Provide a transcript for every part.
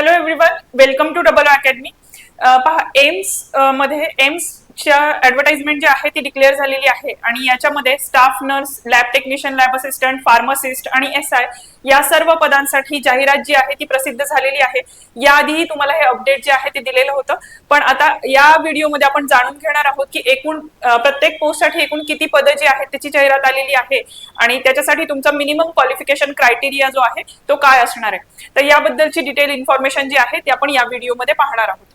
Hello everyone welcome to double academy पहा एम्समध्ये AIIMS च्या ऍडव्हर्टाइजमेंट जी आहे ती डिक्लेअर झालेली आहे. आणि याच्यामध्ये staff nurse lab technician lab assistant pharmacist आणि एस आय या सर्व पदांसाठी जाहिरात जी आहे ती प्रसिद्ध झालेली आहे. याआधीही तुम्हाला हे अपडेट जे आहे ते दिलेलं होतं. पण आता या व्हिडिओमध्ये आपण जाणून घेणार आहोत की एकूण प्रत्येक पोस्टसाठी एकूण किती पदं जी आहेत त्याची जाहिरात आलेली आहे. आणि त्याच्यासाठी तुमचा मिनिमम क्वालिफिकेशन क्रायटेरिया जो आहे तो काय असणार आहे. तर याबद्दलची डिटेल इन्फॉर्मेशन जी आहे ती आपण या व्हिडिओमध्ये पाहणार आहोत.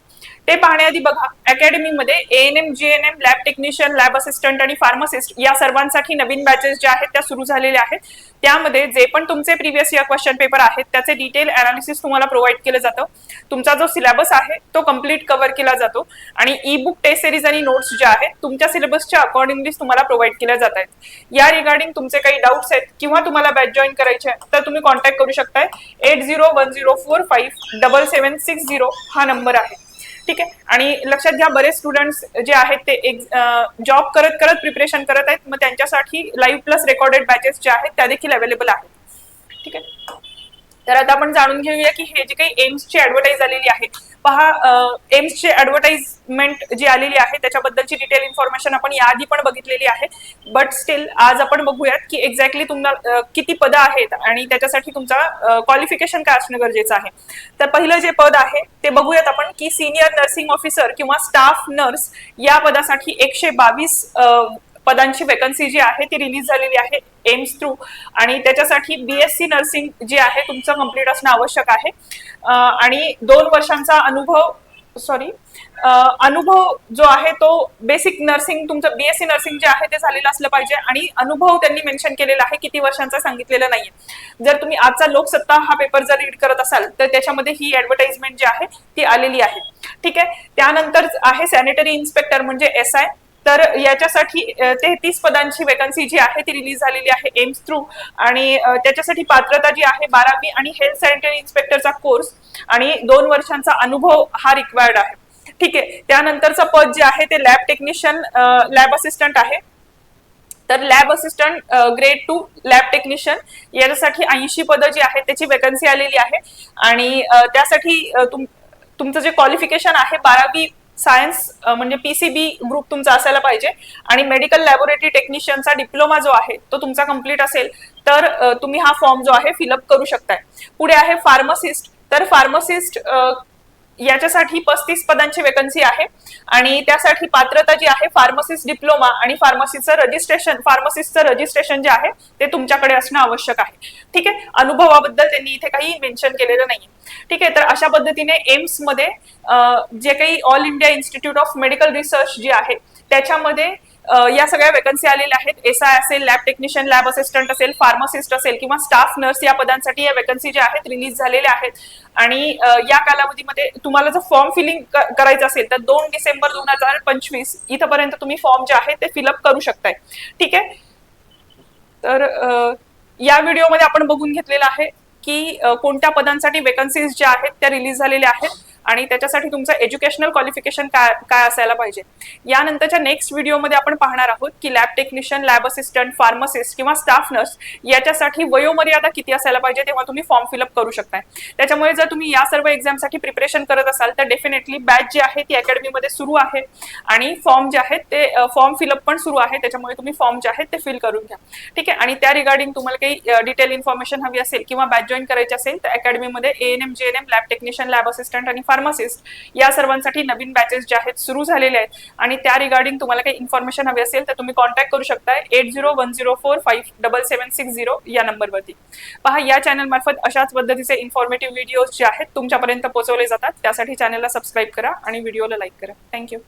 ते पाहण्याआधी बघा. अकॅडमीमध्ये ANM GNM lab technician lab assistant आणि फार्मासिस्ट या सर्वांसाठी नवीन बॅचेस ज्या आहेत त्या सुरू झालेल्या आहेत. त्यामध्ये जे पण तुमचे प्रिव्हियस इयर क्वेश्चन पेपर आहेत त्याचे डिटेल अनालिसिस तुम्हाला प्रोव्हाइड केलं जातं. तुमचा जो सिलेबस आहे तो कंप्लीट कव्हर केला जातो. आणि ई बुक टेस्ट सिरीज आणि नोट्स ज्या आहेत तुमच्या सिलेबसच्या अकॉर्डिंगली तुम्हाला प्रोव्हाइड केल्या जात आहेत. या रिगार्डिंग तुमचे काही डाऊट्स आहेत किंवा तुम्हाला बॅच जॉईन करायचे आहे तर तुम्ही कॉन्टॅक्ट करू शकताय. Eight zero one zero four five double seven six zero हा नंबर आहे. ठीक आहे? आणि लक्षात घ्या बरेच स्टुडंट्स जे आहेत ते एक जॉब करत करत प्रिपरेशन करत आहेत. मग त्यांच्यासाठी लाईव्ह प्लस रेकॉर्डेड बॅचेस जे आहेत त्या देखील अवेलेबल आहेत. ठीक आहे? तर आता आपण जाणून घेऊया की हे जे काही एम्सची ऍडव्हर्टाईज आलेली आहे पहा एम्सची ऍडव्हर्टाइजमेंट जी आलेली आहे त्याच्याबद्दलची डिटेल इन्फॉर्मेशन आपण याआधी पण बघितलेली आहे. बट स्टील आज आपण बघूयात की एक्झॅक्टली तुम्हाला किती पदं आहेत आणि त्याच्यासाठी तुमचा क्वालिफिकेशन काय असणं गरजेचं आहे. तर पहिलं जे पद आहे ते बघूयात आपण की सिनियर नर्सिंग ऑफिसर किंवा स्टाफ नर्स या पदासाठी एकशे बावीस पदांची वेकन्सी जी आहे ती रिलीज झालेली आहे एम्स थ्रू. आणि त्याच्यासाठी बीएससी नर्सिंग जे आहे तुमचं कंप्लीट असणं आवश्यक आहे. आणि दोन वर्षांचा अनुभव सॉरी अनुभव जो आहे तो बेसिक नर्सिंग तुमचं बीएससी नर्सिंग जे आहे ते झालेलं असलं पाहिजे. आणि अनुभव त्यांनी मेन्शन केलेला आहे किती वर्षांचा सांगितलेलं नाहीये. जर तुम्ही आजचा लोकसत्ता हा पेपर जर रीड करत असाल तर त्याच्यामध्ये ही ऍडव्हर्टाइजमेंट जी आहे ती आलेली आहे. ठीक आहे? त्यानंतर आहे सॅनिटरी इन्स्पेक्टर म्हणजे एस आय तर याच्यासाठी तेहतीस पदांची वेकन्सी जी आहे ती रिलीज झालेली आहे एम्स थ्रू आणि त्याच्यासाठी पात्रता जी आहे बारावी आणि हेल्थ सॅनिटरी इन्स्पेक्टरचा कोर्स आणि दोन वर्षांचा अनुभव हा रिक्वायर्ड आहे. ठीक आहे. त्यानंतरचं पद जे आहे ते लॅब टेक्निशियन लॅब असिस्टंट आहे. तर lab assistant grade two lab technician याच्यासाठी ऐंशी पदं जी आहेत त्याची वेकन्सी आलेली आहे. आणि त्यासाठी तुम तुमचं जे क्वालिफिकेशन आहे बारावी सायन्स म्हणजे पीसीबी ग्रुप तुमचा असायला पाहिजे. आणि मेडिकल लॅबोरेटरी टेक्निशियनचा डिप्लोमा जो आहे तो तुमचा कंप्लीट असेल तर तुम्ही हा फॉर्म जो आहे फिलअप करू शकताय. पुढे आहे फार्मसिस्ट. तर फार्मसिस्ट याच्यासाठी पस्तीस पदांची वेकन्सी आहे. आणि त्यासाठी पात्रता जी आहे फार्मसिस्ट डिप्लोमा आणि फार्मसीचं रजिस्ट्रेशन फार्मसिस्टचं रजिस्ट्रेशन जे आहे ते तुमच्याकडे असणं आवश्यक आहे. ठीक आहे? अनुभवाबद्दल त्यांनी इथे काही मेन्शन केलेलं नाही ठीक आहे? तर अशा पद्धतीने एम्समध्ये जे काही All India Institute of Medical Research जी आहे त्याच्यामध्ये या सगळ्या वेकन्सी आलेल्या आहेत. एस आय असेल लॅब टेक्निशियन लॅब असिस्टंट असेल फार्मासिस्ट असेल किंवा स्टाफ नर्स या पदांसाठी या वेकन्सी ज्या आहेत रिलीज झालेल्या आहेत. आणि या कालावधीमध्ये तुम्हाला जर फॉर्म फिलिंग करायचं असेल तर दोन डिसेंबर दोन हजार पंचवीस इथपर्यंत तुम्ही फॉर्म जे आहे ते फिलअप करू शकताय. ठीक आहे? तर या व्हिडिओमध्ये आपण बघून घेतलेलं आहे की कोणत्या पदांसाठी वेकन्सीज ज्या आहेत त्या रिलीज झालेल्या आहेत. आणि त्याच्यासाठी तुमचं एज्युकेशनल क्वालिफिकेशन काय काय असायला पाहिजे. यानंतरच्या नेक्स्ट व्हिडिओमध्ये आपण पाहणार आहोत की lab technician lab assistant pharmacist किंवा स्टाफ नर्स याच्यासाठी वयोमर्यादा किती असायला पाहिजे तेव्हा तुम्ही फॉर्म फिलअप करू शकताय. त्याच्यामुळे जर तुम्ही या सर्व एक्झामसाठी प्रिपरेशन करत असाल तर डेफिनेटली बॅच जी आहे ती अकॅडमीमध्ये सुरू आहे. आणि फॉर्म जे आहेत ते फॉर्म फिलअप पण सुरू आहे. त्याच्यामुळे तुम्ही फॉर्म जे आहेत ते फिल करून घ्या. ठीक आहे? आणि त्या रिगार्डिंग तुम्हाला काही डिटेल इन्फॉर्मेशन हवी असेल किंवा बॅच जॉईन करायची असेल तर अकॅडमीमध्ये ए एन एम जे लॅब टेक्निशियन लॅब असिस्टंट आणि फार्मासिस्ट या सर्वांसाठी नवीन बॅचेस जे आहेत सुरू झालेले आहेत. आणि त्या रिगार्डिंग तुम्हाला काही इन्फॉर्मेशन हवी असेल तर तुम्ही कॉन्टॅक्ट करू शकताय. Eight zero one zero four five double seven six zero या नंबरवरती पहा या चॅनल मार्फत अशाच पद्धतीचे इन्फॉर्मेटिव्ह व्हिडिओज जे आहेत तुमच्यापर्यंत पोहोचवले जातात. त्यासाठी चॅनलला सबस्क्राईब करा आणि व्हिडिओला लाईक करा. थँक्यू